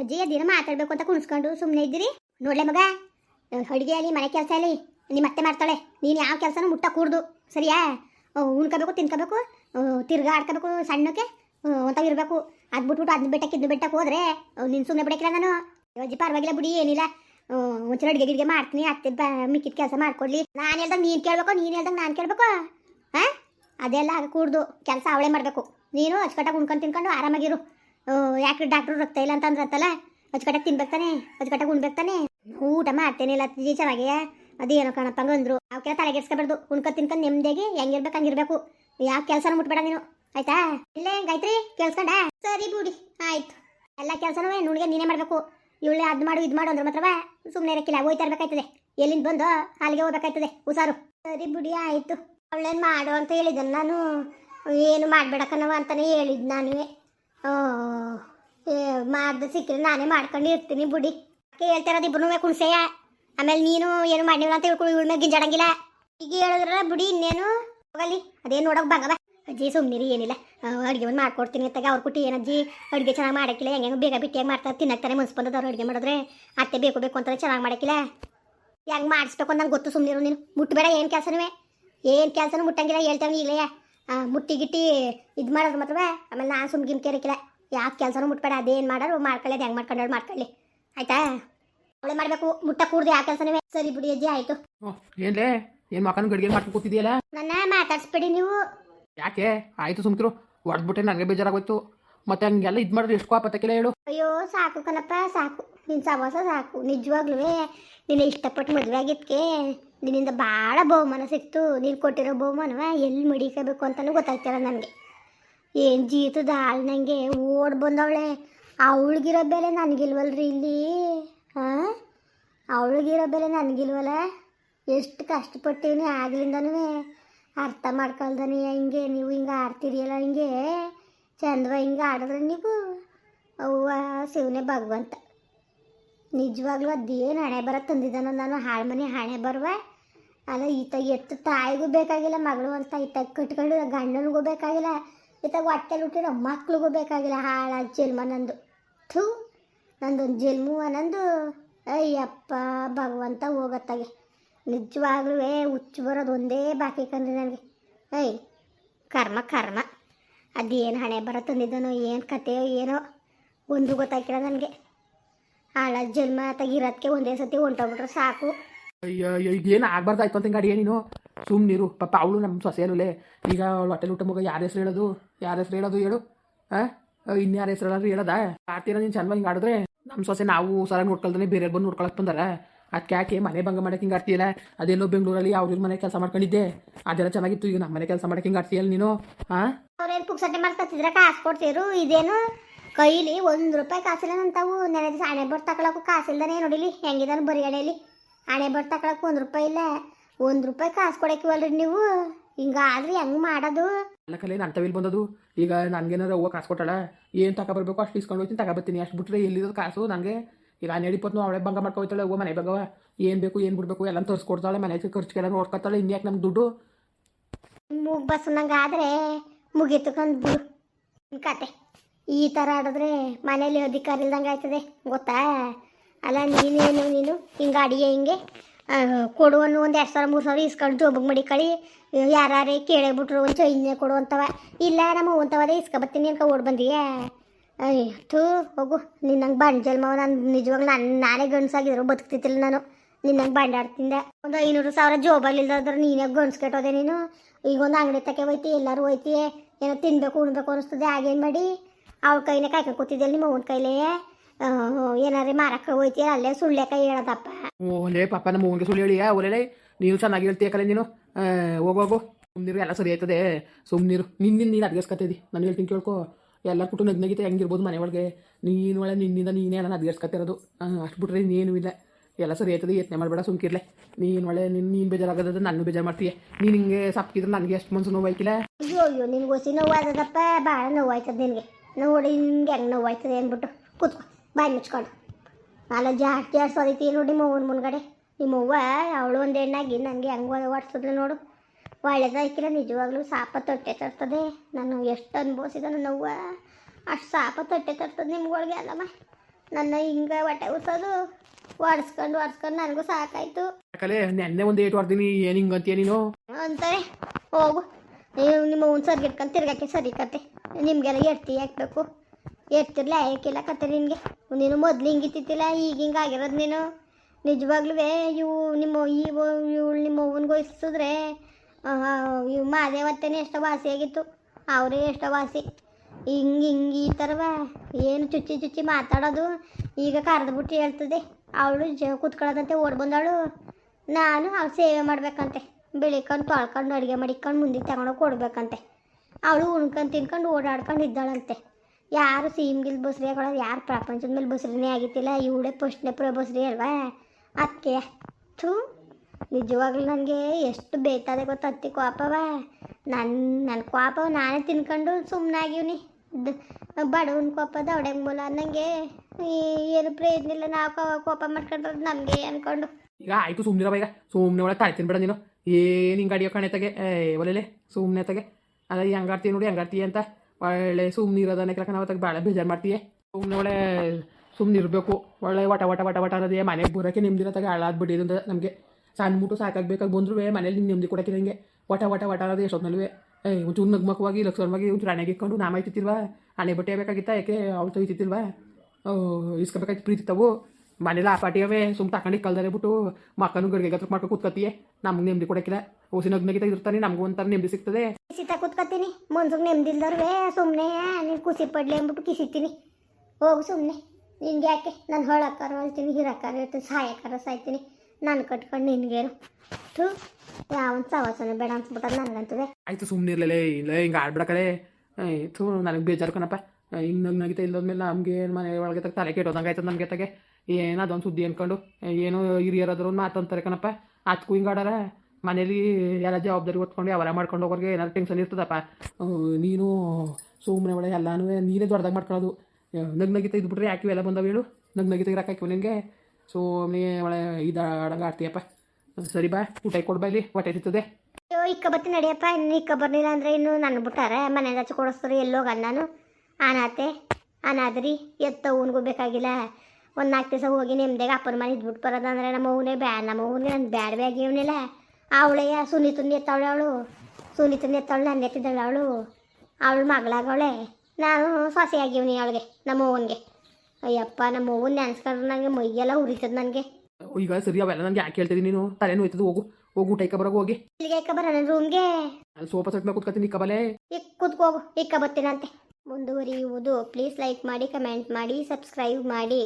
ಅಜ್ಜಿ ಅದೇನೋ ಮಾತಾಡ್ಬೇಕು ಅಂತ ಕುಣಿಸ್ಕೊಂಡು ಸುಮ್ಮನೆ ಇದ್ದೀರಿ? ನೋಡ್ಲೆ ಮಗ ಅಡುಗೆ ಅಲ್ಲಿ, ಮನೆ ಕೆಲಸ ಅಲ್ಲಿ ನಿಮ್ಮ ಅತ್ತೆ ಮಾಡ್ತಾಳೆ. ನೀನು ಯಾವ ಕೆಲಸನೂ ಮುಟ್ಟ ಕೂಡ್ದು. ಸರಿಯಾ? ಉಣ್ಕೋಬೇಕು, ತಿನ್ಕೋಬೇಕು ತಿರ್ಗಾ ಆಡ್ಕೋಬೇಕು ಸಣ್ಣಕ್ಕೆ ಅಂತ ಇರಬೇಕು. ಅದು ಬಿಟ್ಬಿಟ್ಟು ಅದನ್ನ ಬೆಟ್ಟಕ್ಕೆ ಇದ್ದು ಬೆಟ್ಟಕ್ಕೆ ಹೋದ್ರೆ ನೀನು ಸುಮ್ಮನೆ ಬಿಡಕ್ಕಿಲ್ಲ ನಾನು? ಅಜ್ಜಿ, ಪರವಾಗಿಲ್ಲ ಬಿಡಿ, ಏನಿಲ್ಲ. ಒಂಚೂರು ಅಡುಗೆ ಗಿಡ್ಗೆ ಮಾಡ್ತೀನಿ, ಅತ್ತೆ ಮಿಕ್ಕಿದ ಕೆಲಸ ಮಾಡ್ಕೊಡ್ಲಿ. ನಾನು ಹೇಳ್ದಂಗೆ ನೀನು ಕೇಳ್ಬೇಕು, ನೀನು ಹೇಳ್ದಂಗೆ ನಾನು ಕೇಳ್ಬೇಕು? ಹಾಂ ಅದೆಲ್ಲ ಕೂಡ್ದು. ಕೆಲಸ ಅವಳೇ ಮಾಡಬೇಕು. ನೀನು ಅಚ್ಚುಕಟ್ಟಾಗಿ ಉಣ್ಕೊಂಡು ತಿನ್ಕೊಂಡು ಆರಾಮಾಗಿರು. ಯಾಕೆ ಡಾಕ್ಟ್ರು ರಕ್ತ ಇಲ್ಲ ಅಂತ ಅಂದ್ರತ್ತಲ್ಲ ಅಚ್ಚುಕಟ್ಟಾಗಿ ತಿನ್ಬೇಕು ತಾನೆ? ಅಚ್ಚುಕಟ್ಟಾಗಿ ಉಣ್ಬೇಕು ತಾನೆ? ಊಟ ಮಾಡ್ತೇನೆ ಇಲ್ಲ ಅಜ್ಜಿ ಚೆನ್ನಾಗಿ ಅದೇನೋ ಕಣಪ್ಪ ಅಂದ್ರು. ಅವಕ್ಕೆಲ್ಲ ತಲೆಗೆಡ್ಸ್ಕೊಬಾರ್ದು. ಉಣ್ಕೊ ತಿನ್ಕೊಂಡು ನೆಮ್ಮದಿಯಾಗಿ ಹೆಂಗಿರ್ಬೇಕು ಹಂಗಿರ್ಬೇಕು ಯಾವ ಕೆಲಸನ ಮುಟ್ಬೇಡ ನೀನು. ಆಯ್ತಾ? ಇಲ್ಲೇ ಹೆಂಗಾಯ್ತ್ರಿ ಕೇಳ್ಸ್ಕೊಂಡ? ಸರಿ ಬಿಡಿ. ಆಯ್ತು. ಎಲ್ಲ ಕೆಲಸನೂ ನುಣ್ಗೆ ನೀನೇ ಮಾಡಬೇಕು. ಇವಳೆ ಅದು ಮಾಡು, ಇದು ಮಾಡು ಅಂದ್ರೆ ಮಾತ್ರವ ಸುಮ್ಮನೆ ಇರಕ್ಕಿಲ್ಲ ಹೋಯ್ತಾ ಇರ್ಬೇಕಾಯ್ತದೆ. ಎಲ್ಲಿಂದ ಬಂದು ಅಲ್ಲಿಗೆ ಹೋಗ್ಬೇಕಾಯ್ತದೆ, ಹುಷಾರು. ಸರಿ ಬಿಡಿ, ಆಯ್ತು. ಅವಳೇನು ಮಾಡು ಅಂತ ಹೇಳಿದ್ದೆ ನಾನು. ಏನು ಮಾಡಬೇಡಕ್ಕನವ ಅಂತಾನೆ ಹೇಳಿದ್ ನಾನು ಮಾಡ್ದೆ ಸಿಕ್ಕರೆ ನಾನೇ ಮಾಡ್ಕೊಂಡು ಇರ್ತೀನಿ ಬುಡಿ. ಕೇಳ್ತಿರೋದು ಇಬ್ಬರು ಕುಣ್ಸೆಯ. ಆಮೇಲೆ ನೀನು ಏನು ಮಾಡಿಲ್ಲ ಅಂತ ಹೇಳ್ಕೊಂಡು ಇವಳ ಮೇಲೆ ಗಿಂಜಾಡಂಗಿಲ್ಲ. ಈಗ ಹೇಳಿದ್ರೆ ಬುಡಿ, ಇನ್ನೇನು? ಹೋಗಲಿ ಅದೇನು ನೋಡೋಕೆ ಬಗವ. ಅಜ್ಜಿ ಸುಮ್ಮನಿರಿ ಏನಿಲ್ಲ. ಅಡುಗೆ ಒಂದು ಮಾಡ್ಕೊಡ್ತೀನಿ ಅಂತಾಗ ಅವ್ರ ಕುಟ್ಟಿ ಏನಜ್ಜಿ ಅಡುಗೆ ಚೆನ್ನಾಗಿ ಮಾಡಕ್ಕಿಲ್ಲ. ಹೆಂಗೆ ಬೇಗ ಬಿಟ್ಟಿಯಾಗಿ ಮಾಡ್ತಾರೆ? ತಿನ್ನಕ್ತಾರೆ ಮನ್ಸು ಬಂದದ ಅವ್ರು ಅಡುಗೆ ಮಾಡಿದ್ರೆ. ಅತ್ತೆ ಬೇಕು ಬೇಕು ಅಂತಾರೆ ಚೆನ್ನಾಗಿ ಮಾಡಕ್ಕಿಲ್ಲ. ಹೆಂಗೆ ಮಾಡಿಸ್ಬೇಕು ಅಂತ ನಂಗೆ ಗೊತ್ತು ಸುಮ್ಮನಿರು ನೀನು. ಮುಟ್ಬೇಡ, ಏನು ಕೆಲಸನೂ. ಏನು ಕೆಲಸನೂ ಮುಟ್ಟಂಗಿಲ್ಲ, ಹೇಳ್ತಾವೆ ಈಗಲೇ. ಮುಟ್ಟಿ ಗಿಟ್ಟಿ ಇದು ಮಾಡೋದು ಮಾತ್ರ ಆಮೇಲೆ ನಾನು ಸುಮ್ ಗಿಮ್ ಕೇರಿಕಿಲ್ಲ ಯಾವ ಕೆಲಸನೂ ಮುಟ್ಬೇಡ ಅದೇನು ಮಾಡೋರು ಮಾಡ್ಕೊಳ್ಳೋದು ಹೆಂಗೆ ಮಾಡ್ಕೊಂಡವ್ರು ಮಾಡ್ಕೊಳ್ಳಿ. ಆಯ್ತಾ? ಅವಳೆ ಮಾಡಬೇಕು ಮುಟ್ಟ ಕೂಡ್ದು ಯಾವ ಕೆಲಸನೇ. ಸರಿ ಬಿಡಿ ಅಜ್ಜಿ ಆಯಿತು. ಏನ್ಲೇ? ಏನು ಮಕ್ಕನ ಗಡಿಗೆ ಮಾಡ್ಕೊಂಡು ಕೂತಿದ್ಯಲ್ಲ? ನನ್ನ ಮಾತಾಡ್ಸ್ಬೇಡಿ ನೀವು. ಯಾಕೆ? ಆಯಿತು ಸುಮ್ಕಿರು. ಹೊಡೆದ್ಬಿಟ್ಟೆ ನನಗೆ ಬೇಜಾರಾಗೋಯ್ತು. ಮತ್ತೆ ಹಂಗೆಲ್ಲ ಇದು ಮಾಡಿದ್ರೆ ಎಷ್ಟು ಕೋಪತ್ತಕ್ಕಿಲ್ಲ ಹೇಳು. ಅಯ್ಯೋ, ಸಾಕು ಕನಪ್ಪ ಸಾಕು. ನಿನ್ ಸವಾಸ ಸಾಕು. ನಿಜವಾಗ್ಲೂ ನಿನ್ನ ಇಷ್ಟಪಟ್ಟು ಮದುವೆ ಆಗಿದ್ಕೆ ನಿನ್ನಿಂದ ಭಾಳ ಬಹುಮಾನ ಸಿಕ್ತು. ನೀನು ಕೊಟ್ಟಿರೋ ಬಹುಮಾನವ ಎಲ್ಲಿ ಮಡಿಕೋಬೇಕು ಅಂತಲೂ ಗೊತ್ತಾಗ್ತಿಲ್ಲ ನನಗೆ. ಏನು ಜೀತದ ದಾಳ ನಂಗೆ ಓಡ್ ಬಂದವಳೆ. ಅವಳಿಗಿರೋ ಬೆಲೆ ನನಗಿಲ್ವಲ್ರಿ ಇಲ್ಲಿ? ಹಾಂ ಅವಳಿಗಿರೋ ಬೆಲೆ ನನಗಿಲ್ವಲ್ಲ ಎಷ್ಟು ಕಷ್ಟಪಟ್ಟಿವ್ನಿ ಆಗ್ಲಿಂದನೂ ಅರ್ಥ ಮಾಡ್ಕೊಳ್ದನಿ ಹಿಂಗೆ, ನೀವು ಹಿಂಗೆ ಆಡ್ತಿರಿಯಲ್ಲ ಹಿಂಗೆ. ಚಂದವ ಹಿಂಗೆ ಆಡಿದ್ರೆ ನೀವು ಅವ್ವ ಶಿವನೇ ಭಗವಂತ. ನಿಜವಾಗ್ಲೂ ಅದೇನು ಹಣೆ ಬರ ತಂದಿದ್ದಾನ ನಾನು ಹಾಳು ಮನೆ ಹಣೆ ಬರುವ. ಅಲ್ಲ, ಈತ ಎತ್ತ ತಾಯಿಗೂ ಬೇಕಾಗಿಲ್ಲ, ಮಗಳು ಅಂತ ಈತ ಕಟ್ಕೊಂಡು ಗಂಡನಿಗೂ ಬೇಕಾಗಿಲ್ಲ, ಈತ ಹೊಟ್ಟೆಲಿ ಹುಟ್ಟಿರೋ ಮಕ್ಳಿಗೂ ಬೇಕಾಗಿಲ್ಲ ಹಾಳ ಜನ್ಮ ನಂದು. ಥೂ, ನಂದೊಂದು ಜಲ್ಮು ನಂದು. ಅಯ್ಯಪ್ಪ, ಭಗವಂತ ಹೋಗತ್ತಾಗೆ. ನಿಜವಾಗ್ಲೂ ಹುಚ್ಚು ಬರೋದು ಒಂದೇ ಬಾಕಿ ಕಂದ್ರೆ ನನಗೆ. ಏಯ್, ಕರ್ಮ ಕರ್ಮ. ಅದೇನು ಹಣೆ ಬರ ಏನು ಕತೆಯೋ, ಏನೋ ಒಂದು ಗೊತ್ತಾಗಿಲ್ಲ ನನಗೆ. ಹಾಳ ಜನ್ಮ ತೆಗಿರೋದಕ್ಕೆ ಒಂದೇ ಸತಿ ಹೊಂಟೋಗ್ಬಿಟ್ರೆ ಸಾಕು. ಅಯ್ಯೋ ಅಯ್ಯೋ ಏನು ಆಗ್ಬಾರ್ದಾಯ್ತು ಅಂತ ಗಾಡಿ ನೀನು? ಸುಮ್ಮನಿರು ಪಾಪ ಅವಳು ನಮ್ಮ ಸೊಸೆಯಲ್ಲೇ ಈಗ ಅವಳು ಹೊಟ್ಟೆಲಿ ಊಟ ಮಗ ಯಾರ ಹೆಸ್ರು ಹೇಳೋದು? ಯಾರ ಹೆಸ್ರು ಹೇಳೋದು ಹೇಳು. ಹಾಂ ಇನ್ಯಾರ ಹೆಸ್ರು ಹೇಳೋದು? ಆಡ್ತೀರ ನೀನು ಚಂದ ಹಿಂಗೆ ಆಡಿದ್ರೆ ನಮ್ಮ ಸೊಸೆ ನಾವು ಸರ ನೋಡ್ಕೊಳ್ತಾನೆ ಬೇರೆ ಬಂದು ನೋಡ್ಕೊಳಕ್ ಬಂದಾರ. ಅದಕ್ಕೆ ಯಾಕೆ ಮನೆ ಭಂಗ ಮಾಡಕ್ಕೆ ಹಿಂಗೆ ಆಡ್ತೀಯಲ್ಲ? ಅದೆಲ್ಲೋ ಬೆಂಗಳೂರಲ್ಲಿ ಅವ್ರ ಮನೆ ಕೆಲಸ ಮಾಡ್ಕೊಂಡಿದ್ದೆ. ಅದೆಲ್ಲ ಚೆನ್ನಾಗಿತ್ತು. ಈಗ ನಮ್ಮ ಮನೆ ಕೆಲಸ ಮಾಡಕ್ಕೆ ಹಿಂಗೆ ಆಡ್ತೀಯಲ್ಲ ನೀನು? ಹಾಂ ಅವ್ರೇನು ಪುಕ್ಸಟ್ಟೆ ಮಾಡ್ಕೊತಿದ್ರೆ? ಕಾಸು ಕೊಡ್ತೀರು ಇದೇನು ಕೈಲಿ ಒಂದು ರೂಪಾಯಿ ಕಾಸಿಲ್ಲ ನಂತಾವು. ನೆನೆ ದಿವಸ ಹಣೆ ಬರ್ ತಗೊಳಕ್ಕೂ ಕಾಸಿಲ್ದಾನೆ ನೋಡಿಲಿ. ಹೆಂಗಿದಾನು ಬರಿಗಡೆಯಲ್ಲಿ ಹಣೆ ಬರ್ ತಗೊಳಕ್ಕೂ ಒಂದು ರೂಪಾಯಿ ಇಲ್ಲ. ಒಂದು ರೂಪಾಯಿ ಕಾಸು ಕೊಡಕ್ಕಿವಲ್ರಿ ನೀವು. ಹಿಂಗಾದ್ರೆ ಹೆಂಗೆ ಮಾಡೋದು? ಅಲ್ಲ ಕಲೆ ನನ್ನ ತವಿಲ್ ಬಂದದು. ಈಗ ನನಗೇನಾರ ಹೂವು ಕಾಸು ಕೊಟ್ಟಾಳ? ಏನು ತಗೊಬರ್ಬೇಕು ಅಷ್ಟು ಇಸ್ಕೊಂಡು ಹೋಗ್ತೀನಿ ತಗೊಬರ್ತೀನಿ ಅಷ್ಟು ಬಿಟ್ಟರೆ ಎಲ್ಲಿರೋದು ಕಾಸು ನನಗೆ? ಈಗ ಹನ್ನೆರಡು ಇಪ್ಪತ್ತು ಅವಳೆ ಭಂಗ ಮಾಡ್ಕೊಯ್ತಾಳೆ ಹೋಗೋ ಮನೆ ಬಗವ, ಏನು ಬೇಕು, ಏನು ಬಿಡಬೇಕು, ಎಲ್ಲ ತರಿಸ್ಕೊಡ್ತಾಳೆ, ಮನೆ ಖರ್ಚಿಗೆಲ್ಲ ನೋಡ್ಕೊತಾಳೆ, ಇನ್ಯಾಕೆ ನಮ್ಗೆ ದುಡ್ಡು? ಮೂಗ್ ಬಸ್ ನಂಗಾದ್ರೆ ಮುಗೀತು ಕಂದ್ಬಿಡು ಕತೆ. ಈ ಥರ ಆಡಿದ್ರೆ ಮನೇಲಿ ಅಧಿಕಾರ ಇಲ್ದಂಗೆ ಆಯ್ತದೆ, ಗೊತ್ತಾ? ಅಲ್ಲ ನೀನೇನು ನೀನು? ಹಿಂಗೆ ಅಡಿಗೆ ಹಿಂಗೆ? ಕೊಡುವನು ಒಂದು ಎರಡು ಸಾವಿರ, ಮೂರು ಸಾವಿರ ಇಸ್ಕೊಂಡು ಜೋಬಗ್ ಮಡಿಕಳಿ ಯಾರೇ ಕೇಳೇಬಿಟ್ರು ಒಂದು ಚೈನ್ಯ ಕೊಡು ಅಂತವ. ಇಲ್ಲ, ನಮ್ಮ ಅಂತವದೇ ಇಸ್ಕೊಬತ್ತೀನಿ ಅನ್ಕ, ಓಡ್ ಬಂದಿಯೇ? ಅಯ್ಯ, ಥೂ, ಹೋಗು. ನಿನ್ನಂಗೆ ಬಂಡ್ ಮಾವ ನಾನು ನಿಜವಾಗ ನಾನು, ನಾನೇ ಗಂಡಸಾಗಿದ್ರು ಬದುಕ್ತಿದ್ದಿಲ್ಲ ನಾನು. ನಿನ್ನಂಗೆ ಬಂಡಾಡ್ತಿದ್ದೆ ಒಂದು ಐನೂರು ಸಾವಿರ ಜೋಬಲ್ಲಿ ಇಲ್ದಾದ್ರೆ ನೀನೇ ಗಂಡ್ಸ್ ಕೆಟ್ಟೋದೆ ನೀನು. ಈಗ ಒಂದು ಅಂಗಡಿ ತಕ್ಕೆ ಹೋಯ್ತಿ, ಎಲ್ಲರೂ ಹೋಯ್ತಿ. ಏನೋ ತಿನ್ಬೇಕು, ಉಣ್ಬೇಕು ಅನಿಸ್ತದೆ ಆಗೇನು ಮಾಡಿ? ಅವ್ರ ಕೈನೇ ಕಾಯ್ಕೊಂಡು ಕೂತಿದ್ದೆ ನಿಮ್ಮ ಅವನ ಕೈಲೇ? ಏನಾರೇ ಮಾರಕ್ಕೆ ಹೋಯ್ತಿ, ಅಲ್ಲೇ ಸುಳ್ಳೆಕಾಯಿ ಹೇಳದಪ್ಪ. ಓಲೇ ಪಾಪ, ನಮ್ಮ ಅವ್ನಿಗೆ ಸುಳ್ಳು ಹೇಳಿ. ಓಲೇ ನೀನು ಚೆನ್ನಾಗಿ ಹೇಳ್ತೀಯ ಕಲೆ ನೀನು. ಹೋಗು ಹೋಗು. ಸುಮ್ಮನಿರು ಎಲ್ಲ ಸರಿ ಆಯ್ತದೆ. ಸುಮ್ಮನಿರು ನಿನ್ನ ನೀನು ಅದ್ಗೆಸ್ಕತ್ತಿದ್ದಿ ನಾನು ಹೇಳ್ತೀನಿ ಕೇಳ್ಕೊ. ಎಲ್ಲ ಕುಟು ನಗ್ನಗಿತೆ ಹೆಂಗಿರ್ಬೋದು ಮನೆ ಒಳಗೆ. ನೀನು ಒಳಗೆ ನಿನ್ನಿಂದ ನೀನೇ ನಾನು ಅದ್ಗರ್ಸ್ಕತ್ತಿರೋದು ಅಷ್ಟು ಬಿಟ್ರೆ ಇನ್ನೇನು ಇಲ್ಲ. ಎಲ್ಲ ಸರಿ ಆಯ್ತದೆ, ಯತ್ನೆ ಮಾಡಬೇಡ, ಸುಮ್ಕಿರ್ಲೆ. ನೀನು ಒಳ್ಳೆ ನಿನ್ನ ನೀನು ಬೇಜಾರಾಗದ ನಾನು ಬೇಜಾರು ಮಾಡ್ತೀಯ. ನೀನು ಹಿಂಗೆ ಸಪ್ಕಿದ್ರೆ ನನಗೆ ಎಷ್ಟು ಮನ್ಸು ನೋವಾಯ್ತಿಲ್ಲ ಅಯ್ಯೋ ಅಯ್ಯೋ ನಿನ್ಗೆ ಹೊಸಿ ನೋವು ಆದದಪ್ಪ ಭಾಳ ನೋವು ಆಯ್ತದ ನಿನಗೆ. ನೋಡಿ ನಿನ್ಗೆ ಹೆಂಗೆ ನೋವು ಆಯ್ತದೆ ಅಂದ್ಬಿಟ್ಟು ಕೂತ್ಕೊ, ಬಾಯಿ ಮುಚ್ಕೊಂಡು. ನಾಳೆ ಜಾಸ್ತಿ ಆಡ್ಸೋದೈತಿ ನೋಡಿ ಮೌನ ಮುನ್ಗಡೆ ನಿಮ್ಮ ಅವಳು ಒಂದು ಹೆಣ್ಣಾಗಿ ನನಗೆ ಹೆಂಗೆ ಓಡಿಸಿದ್ಲು ನೋಡು. ಒಳ್ಳೇದಾಯ್ಕಿಲ್ಲ ನಿಜವಾಗ್ಲೂ ಸಾಪ ತೊಟ್ಟೆ ತರ್ತದೆ. ನಾನು ಎಷ್ಟು ಅನುಭವಿಸಿದ ನೋವ ಅಷ್ಟು ಸಾಪ ತೊಟ್ಟೆ ತರ್ತದೆ ನಿಮ್ಗಳಿಗೆ ಅಲ್ಲಮ್ಮ. ನನ್ನ ಹಿಂಗೆ ಹೊಟ್ಟೆ ಉಸೋದು ಒಡ್ಸ್ಕೊಂಡು ಒಡ್ಸ್ಕೊಂಡು ನನಗೂ ಸಾಕಾಯ್ತು. ಯಾಕಲೆ ನೆನ್ನೆ ಒಂದು ಏಟು ಹೊಡ್ದೀನಿ ಏನು ಹಿಂಗಂತೀಯ ನೀನು? ಅಂತಾರೆ. ಹೋಗು. ನೀವು ನಿಮ್ಮ ಒಂದು ಸರಿ ಇಟ್ಕೊಂಡು ತಿರ್ಗಕ್ಕೆ ಸರಿ ಕತೆ. ನಿಮಗೆಲ್ಲ ಎಡ್ತಿ ಹಾಕ್ಬೇಕು. ಎಡ್ತಿರ್ಲ ಹಾಕಿಲ್ಲ ಕತೆ ನಿನಗೆ. ನೀನು ಮೊದ್ಲು ಹಿಂಗಿತ್ತಿಲ್ಲ ಈಗ ಹಿಂಗೆ ಆಗಿರೋದು ನೀನು. ನಿಜವಾಗ್ಲೂ ಇವು ನಿಮ್ಮ ಈ ಇವಳು ನಿಮ್ಮ ಅವ್ವನಿಗೆ ಮಾದೇವತ್ತೇನೆ ಎಷ್ಟೋ ವಾಸಿ ಆಗಿತ್ತು. ಅವರೇ ಎಷ್ಟೋ ವಾಸಿ. ಹಿಂಗೆ ಹಿಂಗೆ ಈ ಥರವ ಏನು ಚುಚ್ಚಿ ಚುಚ್ಚಿ ಮಾತಾಡೋದು ಈಗ ಕರೆದ್ಬಿಟ್ಟು ಹೇಳ್ತದೆ. ಅವಳು ಜ ಕೂತ್ಕೊಳ್ಳೋದಂತೆ ಓಡ್ ಬಂದವಳು ನಾನು ಅವ್ಳು ಸೇವೆ ಮಾಡ್ಬೇಕಂತೆ. ಬೆಳಿಕೊಂಡು, ತೊಳ್ಕೊಂಡು, ಅಡುಗೆ ಮಾಡಿಕೊಂಡು ಮುಂದೆ ತಗೊಂಡೋಗಿ ಕೊಡ್ಬೇಕಂತೆ. ಅವಳು ಉಣ್ಕೊಂಡು, ತಿನ್ಕೊಂಡು, ಓಡಾಡ್ಕೊಂಡು ಇದ್ದಾಳಂತೆ. ಯಾರು ಸೀಮ್ಗಿಲ್ ಬಸ್ರಿ ಆಗೋದು ಯಾರು ಪ್ರಪಂಚದ ಮೇಲೆ ಬಸ್ರಿನೇ ಆಗಿತ್ತಿಲ್ಲ. ಇವಳೇ ಫಸ್ಟ್ನೇ ಪ್ರ ಬಸ್ರಿ ಅಲ್ವಾ? ಅದಕ್ಕೆ ಥೂ. ನಿಜವಾಗ್ಲೂ ನನಗೆ ಎಷ್ಟು ಬೇಯ್ತದೆ ಗೊತ್ತಾ ಅತ್ತಿ ಕೋಪವ? ನನ್ನ ನನ್ನ ಕೋಪವ ನಾನೇ ತಿನ್ಕೊಂಡು ಸುಮ್ಮನಾಗಿವ್ನಿ ಬಡವನ ಕೋಪ ದೌಡೆಂಗ್ ಮೂಲ ನನಗೆ ಏನು ಪ್ರಯೋಜನ ಇಲ್ಲ. ನಾವು ಕೋಪ ಮಾಡ್ಕೊಂಡ್ರೆ ನಮಗೆ ಅನ್ಕೊಂಡು. ಈಗ ಆಯ್ತು ಸುಮ್ಮನಿರವ ಈಗ. ಸುಮ್ಮನೆ ಒಳಗೆ ತಾಳ್ತೀನಿ ತಿನ್ಬೇಡ ನೀನು. ಏನು ಹಿಂಗೆ ಅಡಿಯೋ ಕಣೆತಾಗೆ ಏ, ಒಲೆಲೆ ಸುಮ್ಮನೆ ತಗೆ. ಅದ ಹೆಂಗಾಡ್ತೀವಿ ನೋಡಿ ಹೆಂಗಾಡ್ತೀಯ ಅಂತ. ಒಳ್ಳೆ ಸುಮ್ಮನೆ ಇರೋದನ್ನ ಕೆಲಕ ನಾವು ಭಾಳ ಬೇಜಾರು ಮಾಡ್ತೀಯ. ಸುಮ್ಮನೆ ಒಳ್ಳೆ ಸುಮ್ಮನೆ ಇರಬೇಕು ಒಳ್ಳೆ ವಟ ವಟ ವಟ ವಟ ಅನ್ನೋದೇ ಮನೆಗೆ ಬರೋಕ್ಕೆ ತಗ ಹಾಳಾದ್ ಅಂತ ನಮಗೆ. ಸಣ್ಣ ಮುಟ್ಟು ಸಾಕಾಗಬೇಕಾಗಿ ಬಂದ್ರು ಮನೇಲಿ ನಿಮ್ಗೆ ನೆಮ್ಮದಿ ಕೊಡೋಕೆ ನಂಗೆ ವಟ ವಟ ವಟ ಅನ್ನೋದು ಎಷ್ಟೊತ್ತಿನಲ್ವೇ ಏ, ಒಂಚೂರು ನಗ್ಮಕವಾಗಿ ಲಕ್ಷಣವಾಗಿ ಒಂಚೂರು ಹಣೆಗೆ ಇಕ್ಕೊಂಡು ನಾಮಾಯ್ತಿತ್ತಿಲ್ವಾ ಹಣೆ ಬಟ್ಟೆ ಬೇಕಾಗಿತ್ತಾ ಯಾಕೆ? ಅವಳು ಇಸ್ಕ ಇಸ್ಕೋಬೇಕಾಯ್ತು ಪ್ರೀತಿ ತಾವು. ಮನೇಲಿ ಆ ಪಾಟಿಯವೇ ಸುಮ್ ತಗೊಂಡು ಕಲ್ದರೆ ಬಿಟ್ಟು ಮಕ್ಕನು ಗಡಿಗೆ ಹತ್ರ ಮಾಡ್ಕೊಂಡು ಕೂತ್ಕತ್ತೀಯೇ. ನಮ್ಗೆ ನೆಮ್ಮದಿ ಕೊಡಕ್ಕಿಲ್ಲ ಓಸಿ ನಗ್ನಗಿತ ಇರ್ತಾನೆ ನಮ್ಗೆ ಒಂಥರ ನೆಮ್ಮದಿ ಸಿಗ್ತದೆ. ಕಿಸಿತ ಕೂತ್ಕೊತೀನಿ ಮನ್ಸಿಗೆ ನೆಮ್ಮದಿಲ್ದವ್ರೆ ಸುಮ್ಮನೆ ನೀನು ಖುಷಿ ಪಡ್ಲಿ ಅಂದ್ಬಿಟ್ಟು ಕಿಸಿತೀನಿ. ಹೋಗು ಸುಮ್ಮನೆ ನಿನ್ಗೆ ಯಾಕೆ ನಾನು ಹೊಳಕ್ಕಾರ ಹೇಳ್ತೀನಿ ಹಿರಕ್ಕಾರ ಹೇಳ್ತೀನಿ ಸಾಯಕಾರ ಸಾಯ್ತೀನಿ. ನಾನು ಕಟ್ಕೊಂಡು ನಿನ್ಗೇನು? ಥೂ ಯಾವನ್ ಬೇಡ ನನಗಂತದೆ. ಆಯ್ತು ಸುಮ್ಮನೆ ಇರಲಿಲ್ಲ ಇಲ್ಲ, ಹಿಂಗೆ ಆಡ್ಬಿಡಕಲೆ ಥೂ, ನನಗೆ ಬೇಜಾರು ಕಣಪ್ಪ. ಹಿಂಗೆ ನಗ್ ನಗಿತ ಇಲ್ಲದ್ಮೇಲೆ ನಮಗೆ ಮನೆ ಒಳಗೆ ತಗ ತಲೆ ಕೆಟ್ಟೋದಂಗೆ ಆಯ್ತದ ನನಗೆ ತಗೆ ಏನು ಅದೊಂದು ಸುದ್ದಿ ಅನ್ಕೊಂಡು. ಏನೋ ಹಿರಿಯರಾದ್ರು ಒಂದು ಮಾತಂತಾರೆ ಕಣಪ್ಪ. ಆಚಕು ಹಿಂಗೆ ಆಡಾರ. ಮನೇಲಿ ಎಲ್ಲ ಜವಾಬ್ದಾರಿ ಹೊತ್ಕೊಂಡು ಅವರ ಮಾಡ್ಕೊಂಡು ಹೋಗೋರಿಗೆ ಏನಾದ್ರು ಟೆನ್ಷನ್ ಇರ್ತದಪ್ಪ. ನೀನು ಸುಮ್ಮನೆ ಒಳಗೆ ಎಲ್ಲಾನು ನೀನೇ ದೊಡ್ಡದಾಗ ಮಾಡ್ಕೊಳ್ಳೋದು ನಗ್ ನಗಿತ ಇದ್ಬಿಟ್ರೆ ಯಾಕೆ ಎಲ್ಲ ಬಂದವು ಹೇಳು? ನಗ್ ನಗಿತ ಇರಕ್ಕೆ ಹಾಕಿವ ನಿನಗೆ? ಸುಮ್ಮನೆ ಒಳ್ಳೆ ಇದಾಡಂಗೆ ಆಡ್ತೀಯಪ್ಪ. ಸರಿ ಬಾ ಊಟ ಕೊಡ್ಬಾ ಇಲ್ಲಿ. ಹೊಟ್ಟೆ ಇರ್ತದೆ ಅಯ್ಯೋ ಇಕ್ಕ ಬತ್ತಿ ನಡಿಯಪ್ಪ. ಇನ್ನು ಇಕ್ಕ ಬರ್ಲಿಲ್ಲ ಅಂದ್ರೆ ಇನ್ನು ನನ್ನ ಬಿಟ್ಟಾರೆ. ಮನೆಗೆ ಹಚ್ಚಿ ಕೊಡಿಸ್ತಾರೆ. ಎಲ್ಲೋಗ ನಾನು ಆನಾತೆ ಅನಾದ್ರಿ. ಎತ್ತ ಊನ್ಗೂ ಬೇಕಾಗಿಲ್ಲ. ಒಂದು ನಾಲ್ಕು ದಿವಸ ಹೋಗಿ ನೆಮ್ಮದಿಗೆ ಅಪ್ಪನ ಮನೆ ಇದ್ಬಿಟ್ಟು ಬರೋದಂದ್ರೆ ನಮ್ಮ ಅವನೇ ಬ್ಯಾ, ನಮ್ಮ ಅವನಿಗೆ ನನ್ನ ಬ್ಯಾಡವೇ ಬ್ಯಾಗಿ ಇವನಿಲ್ಲ ಅವಳೆಯ ಸುನೀತನ ಎತ್ತಾವಳೆ ಅವಳು. ಸುನೀತನ ಎತ್ತಾವಳು ನನ್ನ ಎತ್ತಿದ್ದಾಳೆ ಅವಳು. ಅವಳು ಮಗಳಾಗವಳೆ. ನಾನು ಸೊಸೆಯಾಗಿವ್ನಿ ಅವಳಿಗೆ, ನಮ್ಮ ಅವ್ವನಿಗೆ ಅಯ್ಯಪ್ಪ ನಮ್ಮ ಅವ್ವನ ನೆನ್ಸ್ಕೊಂಡ್ರೆ ನನಗೆ ಮೈಯೆಲ್ಲ ಉರಿತದೆ ನನಗೆ. ಈಗ ಸರಿ ಅವೆಲ್ಲ ನನಗೆ ಯಾಕೆ ಹೇಳ್ತಿದ್ದೀನಿ ನೀನು? ತಲೆನೂ ಹೋಯ್ತದ ಹೋಗು. ಹೋಗು ಊಟ ಇಕ್ಕ ಬರೋಕೆ ಹೋಗಿ. ಇಲ್ಲಿಗೆ ಇಕ್ಕ ಬರ ನನ್ನ ರೂಮ್ಗೆ ಸೋಫಾ ಸೆಟ್ ಮೇಲೆ ಕೂತ್ಕೊತೀನಿ ಇಕ್ಕ ಇಕ್ ಕೂತ್ಕೋಗು ಇಕ್ಕ ಬರ್ತೀನಂತೆ ಮುಂದುವರಿಯುವುದು. ಪ್ಲೀಸ್ ಲೈಕ್ ಮಾಡಿ ಕಮೆಂಟ್ ಮಾಡಿ ಸಬ್ಸ್ಕ್ರೈಬ್ ಮಾಡಿ.